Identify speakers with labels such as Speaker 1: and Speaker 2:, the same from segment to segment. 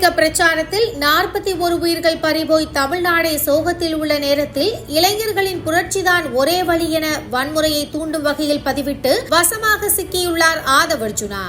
Speaker 1: தாவேக பிரச்சாரத்தில் நாற்பத்தி ஒரு உயிர்கள் பறிபோய் தமிழ்நாடே சோகத்தில் உள்ள நேரத்தில் இளைஞர்களின் புரட்சிதான் ஒரே வழி என வன்முறையை தூண்டும் வகையில் பதிவிட்டு வசமாக சிக்கியுள்ளார்
Speaker 2: ஆதவ் அர்ஜுனா.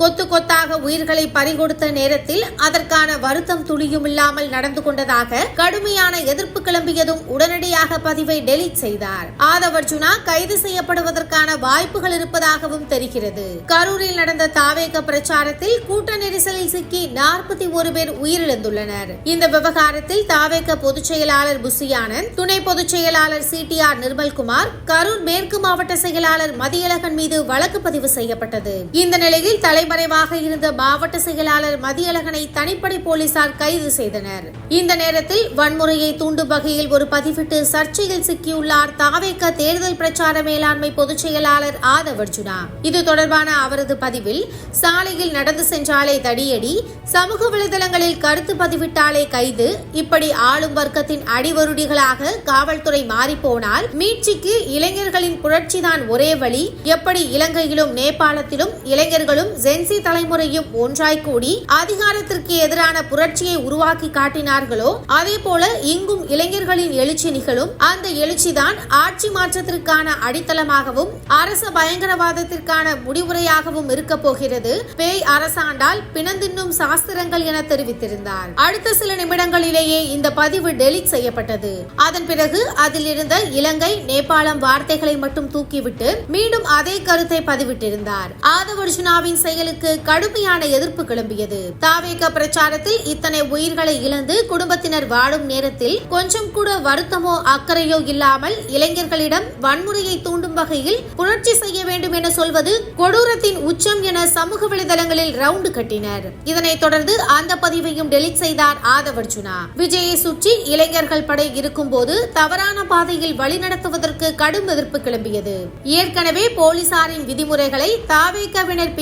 Speaker 1: கொத்து கொத்தாக உயிர்களை பறிகொடுத்த நேரத்தில் அதற்கான வருத்தம் துளியும் இல்லாமல் நடந்து கொண்டதாக கடுமையான எதிர்ப்பு கிளம்பியதும் உடனடியாக பதிவை டெலீட் செய்தார். ஆதவர்ஜுனா கைது செய்யப்படுவதற்கான வாய்ப்புகள் இருப்பதாகவும் தெரிகிறது. கரூரில் நடந்த தாவேக பிரச்சாரத்தில் கூட்ட நெரிசலில் சிக்கி நாற்பத்தி ஒரு பேர் உயிரிழந்துள்ளனர். இந்த விவகாரத்தில் தாவேக பொதுச் செயலாளர் புசியானந்த் துணை பொதுச் செயலாளர் C T R Nirmalkumar Karur மேற்கு மாவட்ட செயலாளர் மதியழகன் மீது வழக்கு பதிவு செய்யப்பட்டது. இந்த நிலையில் தலைமறைவாக இருந்த மாவட்ட செயலாளர் மதியழகனை தனிப்படை போலீசார் கைது செய்தனர். இந்த நேரத்தில் வன்முறையை தூண்டும் வகையில் ஒரு பதிவிட்டு சர்ச்சையில் சிக்கியுள்ளார் தாவேக்க தேர்தல் பிரச்சார மேலாண்மை பொதுச் செயலாளர் ஆதவர்ஜுனா. இது தொடர்பான அவரது பதிவில் சாலையில் நடந்து சென்றாலே தடியடி சமூக வலைதளங்களில் கருத்து பதிவிட்டாலே கைது இப்படி ஆளும் வர்க்கத்தின் அடிவருடிகளாக காவல்துறை மாறிப்போனால் மீட்சிக்கு இளைஞர்களின் புரட்சிதான் ஒரே வழி. எப்படி இலங்கையிலும் நேபாளத்திலும் இளைஞர்களும் ஜென்சி தலைமுறையும் ஒன்றாய் கூடி அதிகாரத்திற்கு எதிரான புரட்சியை உருவாக்கி காட்டினார்களோ அதே போல இங்கும் இளைஞர்களின் எழுச்சி நிகழும் அந்த எழுச்சிதான் ஆட்சி மாற்றத்திற்கான அடித்தளமாகவும் அரச பயங்கரவாதத்திற்கான முடிவுரையாகவும் இருக்க போகிறது பேய் அரசாண்டால் பிணந்தின்னும் சாஸ்திரங்கள் என தெரிவித்திருந்தார். அடுத்த சில நிமிடங்களிலேயே இந்த பதிவு டெலிட் செய்யப்பட்டது. அதன் பிறகு அதில் இருந்த இலங்கை நேபாளம் வார்த்தைகளை மட்டும் தூக்கிவிட்டு மீண்டும் அதே கருத்தை பதிவிட்டிருந்தார். ஆதவர்ஜுனாவின் செயலுக்கு கடுமையான எதிர்ப்பு கிளம்பியது. தாவேக பிரச்சாரத்தில் இத்தனை உயிர்களை இழந்து குடும்பத்தினர் வாழும் நேரத்தில் கொஞ்சம் கூட வருத்தமோ அக்கறையோ இல்லாமல் இளைஞர்களிடம் வன்முறையை தூண்டும் வகையில் புரட்சி செய்ய வேண்டும் என சொல்வது கொடூரத்தின் உச்சம் என சமூக வலைதளங்களில் ரவுண்டு கட்டினர். இதனைத் தொடர்ந்து அந்த பதிவையும் டெலிட் செய்தார் ஆதவர்ஜுனா. விஜயை சுற்றி இளைஞர்கள் படை இருக்கும்போது தவறான பாதையில் வழிநடத்துவதற்கு கடும் எதிர்ப்பு கிளம்பியது. ஏற்கனவே போலீசாரின் விதிமுறைகளை தாவேக்கவினர்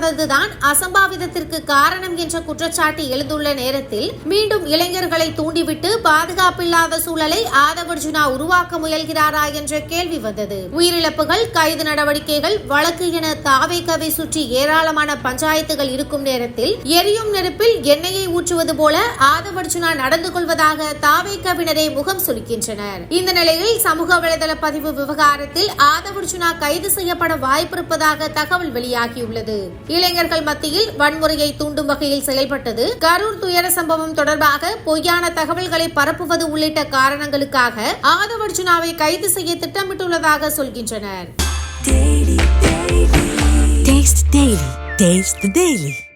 Speaker 1: பின்பற்றாததுதான் அசம்பாவிதத்திற்கு காரணம் என்ற குற்றச்சாட்டு எழுந்துள்ள நேரத்தில் மீண்டும் இளைஞர்களை தூண்டிவிட்டு பாதுகாப்பில்லாத சூழலை ஆதவர்ஜுனா உருவாக்க முயல்கிறாரா என்ற கேள்வி வந்தது. உயிரிழப்புகள் கைது நடவடிக்கைகள் வழக்கு என தாவேக்கவை சுற்றி ஏராளமான பஞ்சாயத்துகள் இருக்கும் நேரத்தில் எரியும் நெருப்பில் எண்ணெயை ஊற்றுவது போல ஆதவர்ஜுனா நடந்து கொள்வதாக தாவேக்கவினரே முகம் சுருக்கின்றனர் இந்த நிலையில் சமூக வலைதள பதிவு விவகாரத்தில் ஆதவர்ஜுனா கைது செய்யப்பட வாய்ப்பிருப்பதாக தகவல் வெளியாகியுள்ளது. இளைஞர்கள் மத்தியில் வன்முறையை தூண்டும் வகையில் செயல்பட்டது. கரூர் துயர சம்பவம் தொடர்பாக பொய்யான தகவல்களை பரப்புவது உள்ளிட்ட காரணங்களுக்காக ஆதவர்ஜுனாவை கைது செய்ய திட்டமிட்டுள்ளதாக சொல்கின்றனர்.
Speaker 2: Taste the Daily.